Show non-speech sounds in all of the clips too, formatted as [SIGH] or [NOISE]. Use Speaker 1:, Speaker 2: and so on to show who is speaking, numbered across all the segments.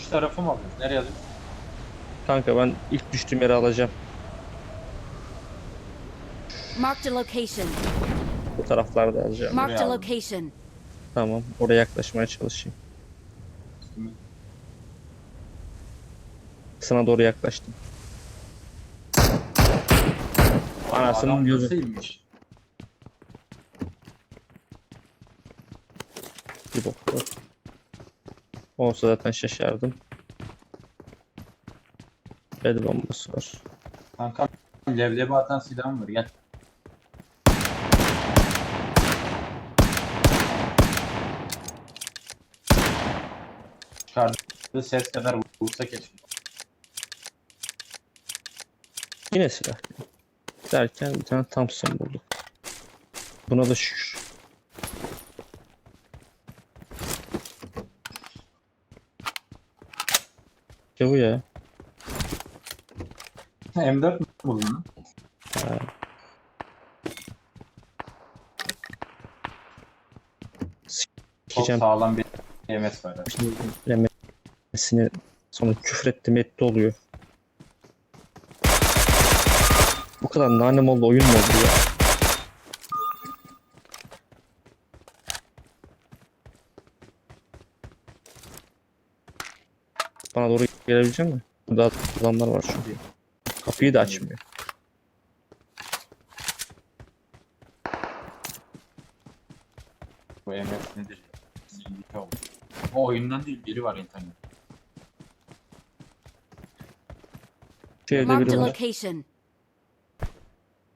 Speaker 1: Uç tarafı mı alıyorsun? Nereye alıyorsun?
Speaker 2: Kanka ben ilk düştüğüm yeri alacağım.
Speaker 3: Marked a location.
Speaker 2: Bu taraflarda alacağım.
Speaker 3: Marked a location.
Speaker 2: Tamam. Oraya yaklaşmaya çalışayım. Sana doğru yaklaştım. Anasının gözü.
Speaker 1: nasıl inmiş?
Speaker 2: Bir bok. Olsa zaten şaşardım. El bombası var.
Speaker 1: Kanka leblebi atan silahım var gel. Çıkardığı ses kadar vursa keşke.
Speaker 2: Yine silah. Derken bir tane Thompson bulduk. Buna da şükür. İşte bu ya.
Speaker 1: M4 mü buldun?
Speaker 2: Ha.
Speaker 1: Çok
Speaker 2: Sikeceğim.
Speaker 1: sağlam bir MS var.
Speaker 2: Şimdi Remesini sonra küfür ettim etti oluyor. Bu kadar nane oldu oyun mu oldu ya? Bana doğru gelebilecek mi? Burada adamlar var çünkü. Kapıyı da açmıyor.
Speaker 1: Bu MS nedir? Zillik oldu. O oyundan değil biri var internet.
Speaker 2: Şu evde
Speaker 3: Marked
Speaker 2: biri
Speaker 3: a
Speaker 2: var.
Speaker 3: location.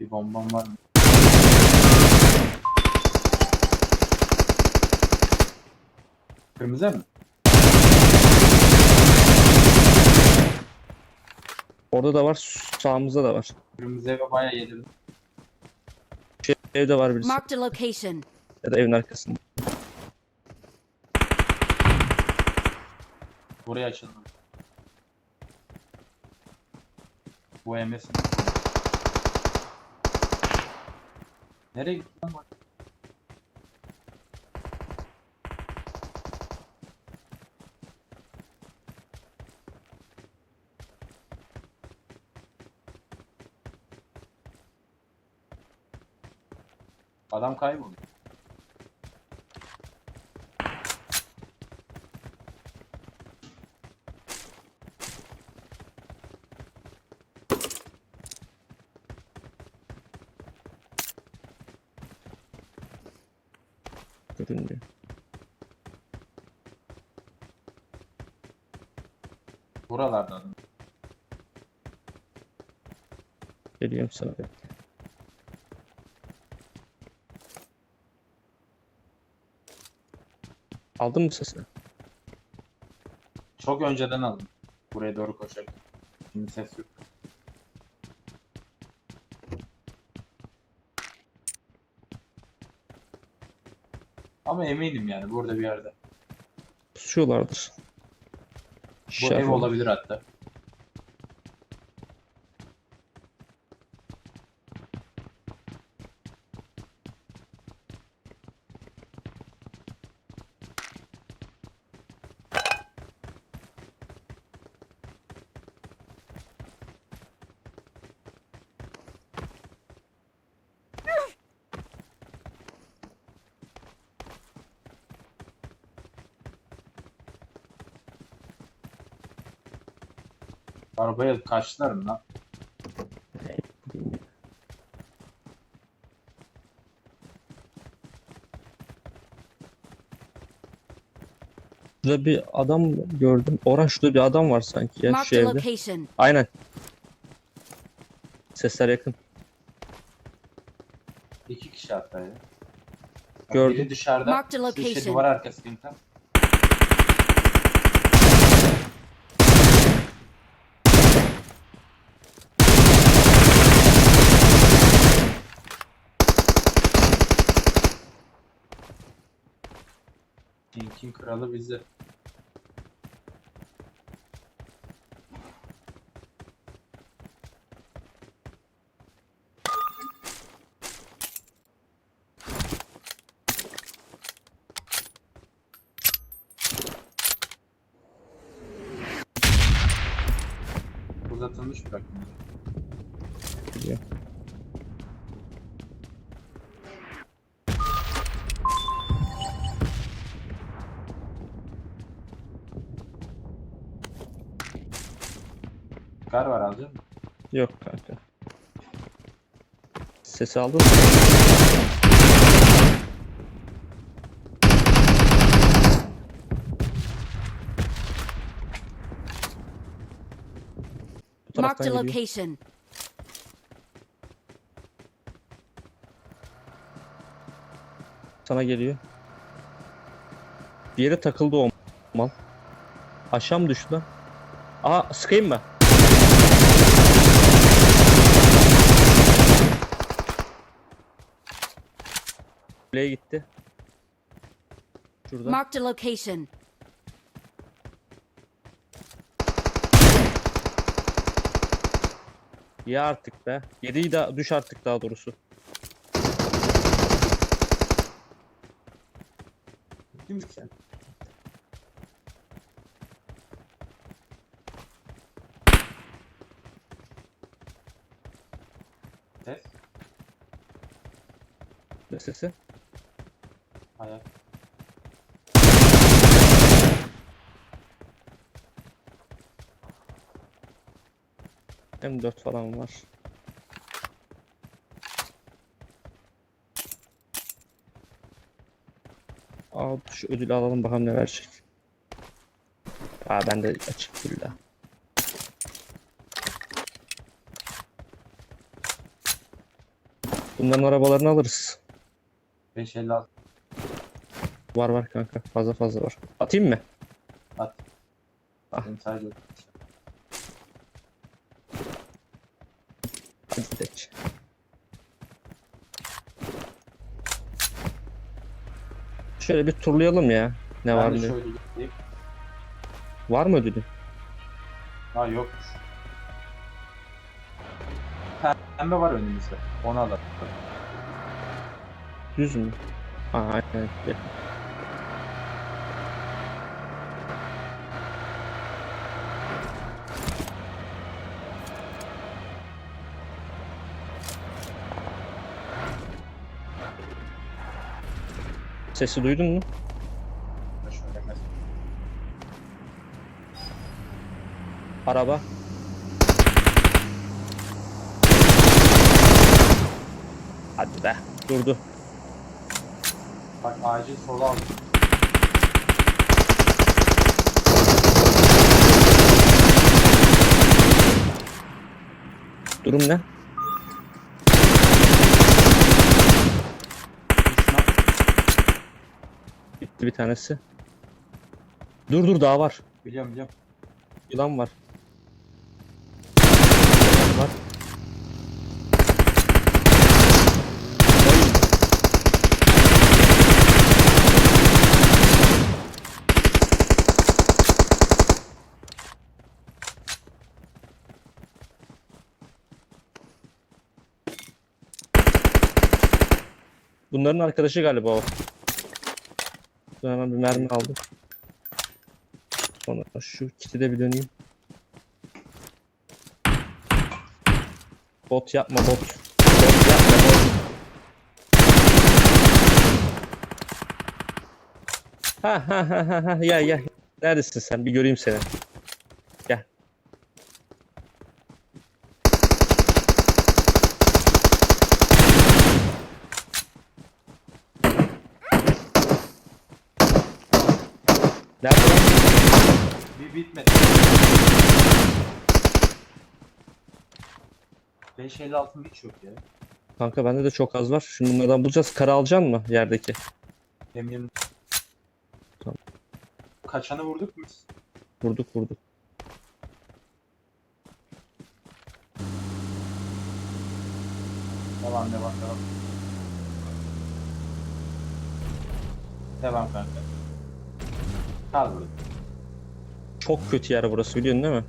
Speaker 1: Bir bombam var mı? Kırmızı mı?
Speaker 2: Orada da var, sağımızda da var.
Speaker 1: Kırmızı eve bayağı yedirdim.
Speaker 2: Şu evde var birisi.
Speaker 3: Marked a location.
Speaker 2: Ya da evin arkasında.
Speaker 1: Buraya açıldı. Bu MS'in. Nereye gitti lan? bu? Adam kayboldu.
Speaker 2: Görünmüyor.
Speaker 1: Buralarda adam.
Speaker 2: Geliyorum sana bekle. Aldın mı sesini?
Speaker 1: Çok önceden aldım. Buraya doğru koşarken. Şimdi ses yok. Ama eminim yani burada bir yerde.
Speaker 2: Pusuyorlardır.
Speaker 1: Bu
Speaker 2: Şerh
Speaker 1: ev olabilir hatta. Arabaya kaçtılar mı lan?
Speaker 2: Şurada bir adam gördüm. Orhan şurada bir adam var sanki ya şu
Speaker 3: Marked a
Speaker 2: evde.
Speaker 3: location.
Speaker 2: Aynen. Sesler yakın.
Speaker 1: İki kişi hatta ya.
Speaker 2: Gördüm.
Speaker 1: Biri dışarıda.
Speaker 3: Marked a location.
Speaker 1: duvar arkası insan. işin kralı bizi. Uzatılmış bırakmıyor.
Speaker 2: Yeah.
Speaker 1: Kar var alacak mısın?
Speaker 2: Yok kanka. Sesi aldın mı? Bu
Speaker 3: Marked
Speaker 2: taraftan
Speaker 3: a
Speaker 2: geliyor.
Speaker 3: location.
Speaker 2: Sana geliyor. Bir yere takıldı o mal. Aşağı mı düştü lan? Aa sıkayım mı? Kuleye gitti. Şurada.
Speaker 3: Marked a location.
Speaker 2: Ya artık be. Yediği de düş artık daha doğrusu.
Speaker 1: Bitti mi sen? Ses.
Speaker 2: Ne sesi?
Speaker 1: Ayak.
Speaker 2: M4 falan var. Aa şu ödülü alalım bakalım ne verecek. Aa bende açık değil daha. Bunların arabalarını alırız.
Speaker 1: 556
Speaker 2: Var var kanka. Fazla fazla var. Atayım mı?
Speaker 1: at.
Speaker 2: Ah.
Speaker 1: Benim sadece
Speaker 2: Hadi gidelim. Şöyle bir turlayalım ya. Ne var
Speaker 1: ben de
Speaker 2: ne? Var mı ödülü?
Speaker 1: Ha yokmuş. Pembe var önümüzde. Onu alalım.
Speaker 2: Düz mü? Aa aynen. Sesi duydun mu? Araba. Hadi be. Durdu.
Speaker 1: Bak acil sola aldım.
Speaker 2: Durum ne? Bitti bir tanesi. Dur dur daha var.
Speaker 1: biliyorum biliyorum.
Speaker 2: Yılan var. Yılan var. Bunların arkadaşı galiba o. Dur hemen bir mermi aldım. Sonra şu kiti de bir döneyim. Bot yapma bot. Bot yapma bot. Ha ha ha ha ha gel gel. Neredesin sen? Bir göreyim seni. Gel. Nerede lan?
Speaker 1: Bir bitmedi. 556 hiç yok ya.
Speaker 2: Kanka bende de çok az var. Şimdi bunlardan bulacağız. Kara alacaksın mı yerdeki?
Speaker 1: Eminim.
Speaker 2: Tamam.
Speaker 1: Kaçanı vurduk mu biz?
Speaker 2: Vurduk vurduk.
Speaker 1: Devam devam devam. Devam kanka. Kal burada
Speaker 2: çok kötü yer burası biliyorsun değil mi?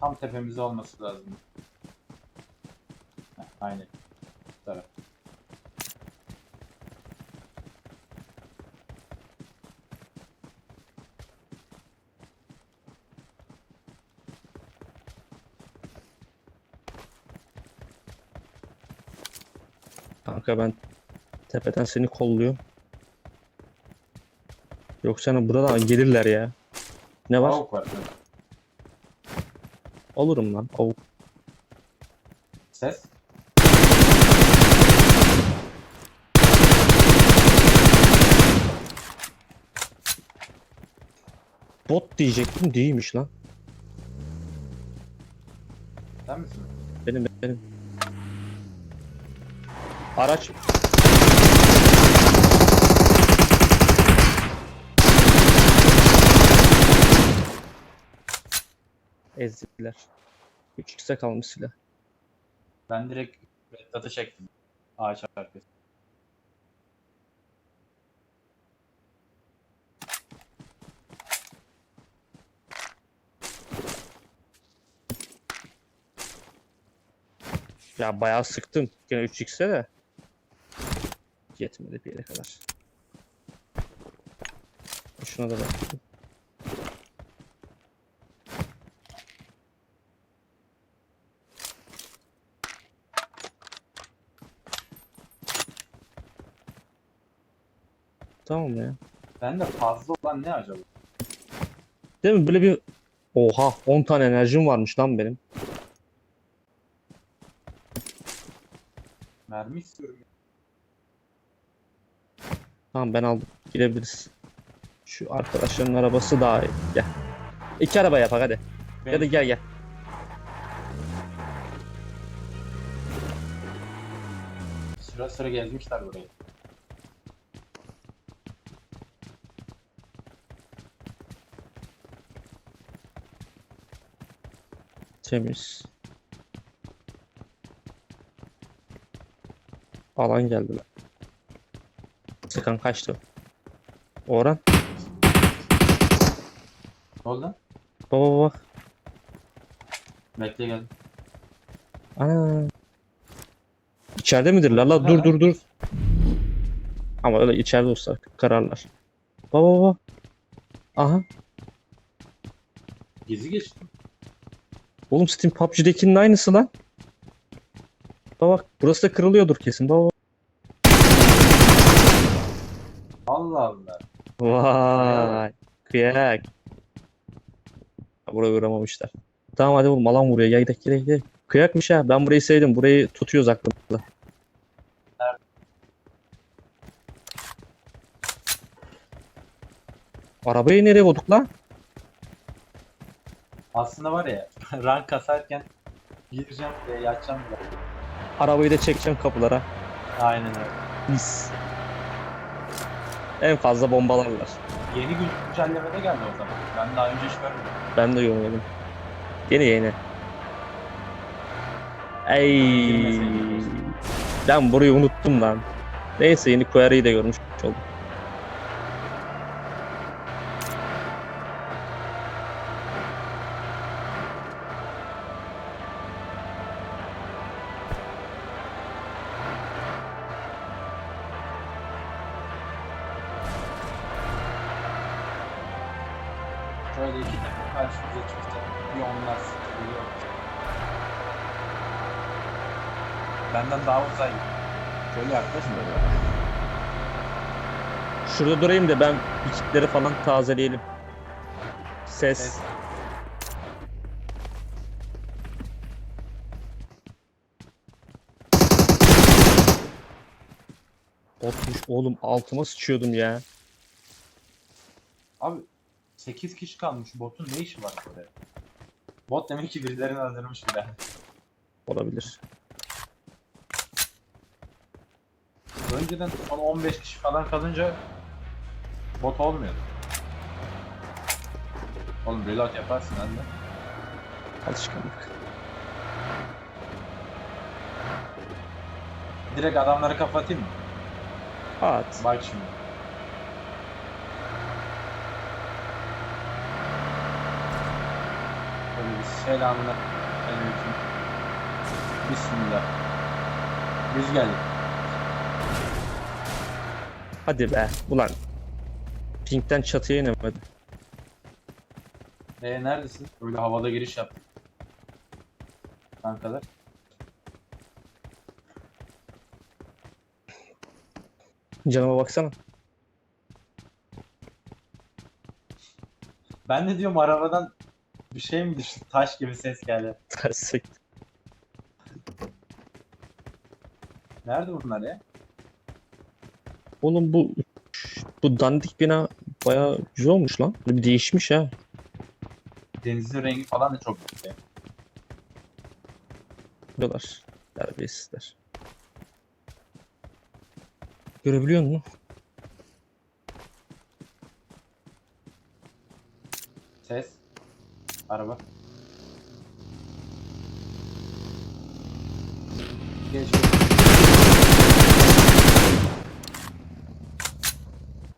Speaker 1: Tam tepemizde olması lazım. Heh, aynen. Taraf.
Speaker 2: Kanka ben tepeden seni kolluyorum. Yoksa hani buradan gelirler ya. Ne var?
Speaker 1: Tavuk var.
Speaker 2: Olurum lan. Avuk.
Speaker 1: Ses.
Speaker 2: Bot diyecektim değilmiş lan.
Speaker 1: Sen misin?
Speaker 2: Benim benim. Araç. Ezdiler. 3x'e kalmış silah.
Speaker 1: Ben direkt Vedat'ı çektim. Ağaç arkası.
Speaker 2: Ya bayağı sıktım. Gene 3x'e de. Yetmedi bir yere kadar. Şuna da bak. Tamam ya.
Speaker 1: Bende fazla olan ne acaba?
Speaker 2: Değil mi? Böyle bir... Oha 10 tane enerjim varmış lan benim.
Speaker 1: Mermi istiyorum.
Speaker 2: Tamam ben aldım. Girebiliriz. Şu arkadaşların arabası daha iyi. Gel. İki araba yapak hadi. Da
Speaker 1: Benim-
Speaker 2: gel gel.
Speaker 1: Sıra sıra gezmişler burayı.
Speaker 2: Temiz. Alan geldiler. Sıkan kaçtı. Orhan.
Speaker 1: Ne oldu?
Speaker 2: Baba baba.
Speaker 1: Bekle gel.
Speaker 2: Ana. İçeride midir la la? Dur dur dur. Ama öyle içeride olsa kararlar. Baba baba. Aha.
Speaker 1: Gezi geçtim.
Speaker 2: Oğlum Steam PUBG'dekinin aynısı lan. Baba bak burası da kırılıyordur kesin. Baba.
Speaker 1: Allah Allah.
Speaker 2: Vay. Kıyak. Ha, Buraya uğramamışlar. Tamam hadi oğlum alan vuruyor. Ya gidelim gidelim gidelim. Kıyakmış ha. Ben burayı sevdim. Burayı tutuyoruz aklımızda. Arabayı nereye koyduk lan?
Speaker 1: Aslında var ya [LAUGHS] rank kasarken gireceğim ve yatacağım bile.
Speaker 2: Arabayı da çekeceğim kapılara.
Speaker 1: Aynen öyle.
Speaker 2: Mis. En fazla bombalarlar.
Speaker 1: Yeni gün güncellemede geldi o zaman. Ben daha önce hiç görmedim.
Speaker 2: Ben de görmedim. Yeni yeni. Ey. Ben burayı unuttum lan. Neyse yeni query'i de görmüş
Speaker 1: Şöyle iki takım karşımıza çıksa bir onlar geliyor. Benden daha uzay. Şöyle yaklaşın böyle.
Speaker 2: Şurada durayım da ben kitleri falan tazeleyelim. Ses.
Speaker 1: Ses.
Speaker 2: Botmuş oğlum altıma sıçıyordum ya.
Speaker 1: Abi 8 kişi kalmış. Botun ne işi var böyle? Bot demek ki birilerini öldürmüş bile.
Speaker 2: Olabilir.
Speaker 1: Önceden son 15 kişi falan kalınca bot olmuyor. Oğlum reload yaparsın anne.
Speaker 2: Alışkanlık.
Speaker 1: Direkt adamları kapatayım mı?
Speaker 2: At.
Speaker 1: Bak şimdi. Böyle selamına aleyküm. Bismillah. Biz geldik.
Speaker 2: Hadi be. Ulan. Pink'ten çatıya inemedi.
Speaker 1: E neredesin? Öyle havada giriş yap. Kankalar.
Speaker 2: Canıma baksana.
Speaker 1: Ben de diyorum arabadan bir şey mi düştü? Taş gibi ses geldi.
Speaker 2: Ters sekti.
Speaker 1: Nerede bunlar ya?
Speaker 2: Oğlum bu bu dandik bina bayağı güzel olmuş lan. Bir değişmiş ha.
Speaker 1: Denizin rengi falan da çok güzel.
Speaker 2: Diyorlar. Terbiyesizler. Görebiliyor musun?
Speaker 1: Ses. Araba. Geç.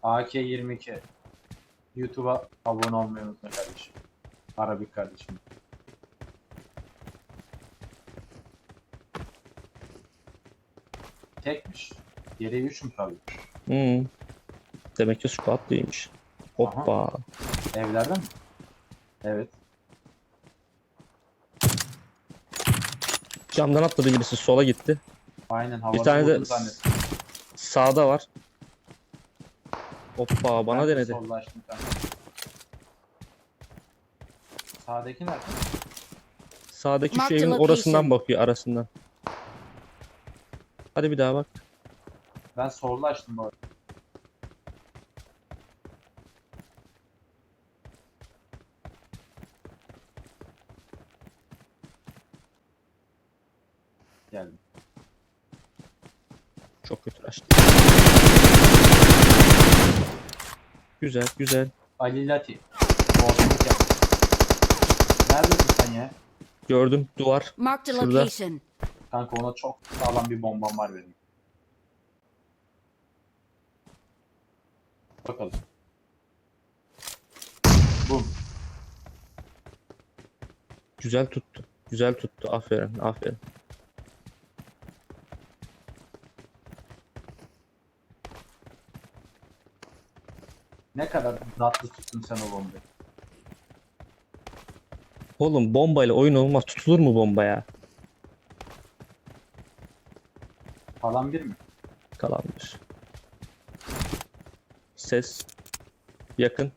Speaker 1: AK-22. YouTube'a abone olmayı unutma kardeşim. Arabik kardeşim. Tekmiş. Geriye 3 mü kaldı?
Speaker 2: Hmm. Demek ki squat değilmiş. Hoppa.
Speaker 1: Evlerde mi? Evet.
Speaker 2: Camdan atladı birisi sola gitti.
Speaker 1: Aynen havada
Speaker 2: tane de
Speaker 1: zannettim.
Speaker 2: Sağda var. Hoppa bana
Speaker 1: Ben de
Speaker 2: denedi.
Speaker 1: sollaştım kanka. Sağdaki nerede?
Speaker 2: Sağdaki şu
Speaker 3: Mark the
Speaker 2: evin
Speaker 3: location.
Speaker 2: orasından bakıyor arasından. Hadi bir daha bak.
Speaker 1: Ben sollaştım bu arada.
Speaker 2: Çok kötü açtı. Güzel güzel.
Speaker 1: Ali Lati. Yap. Neredesin sen ya?
Speaker 2: Gördüm duvar.
Speaker 3: Marked a
Speaker 2: Şurada.
Speaker 3: location.
Speaker 1: Kanka ona çok sağlam bir bombam var benim. Bakalım. Bum.
Speaker 2: Güzel tuttu. Güzel tuttu. Aferin aferin.
Speaker 1: Ne kadar tatlı tuttun sen o bombayı.
Speaker 2: Oğlum bombayla oyun olmaz. Tutulur mu bomba ya?
Speaker 1: Falan bir mi?
Speaker 2: Kalanmış. Ses. Yakın.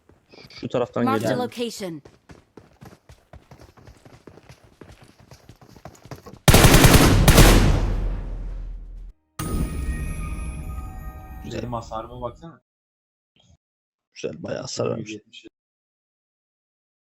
Speaker 2: Şu taraftan
Speaker 3: Marked a
Speaker 2: geliyor.
Speaker 3: location.
Speaker 2: Güzel.
Speaker 1: Benim hasarıma baksana.
Speaker 2: Güzel bayağı.
Speaker 1: 170.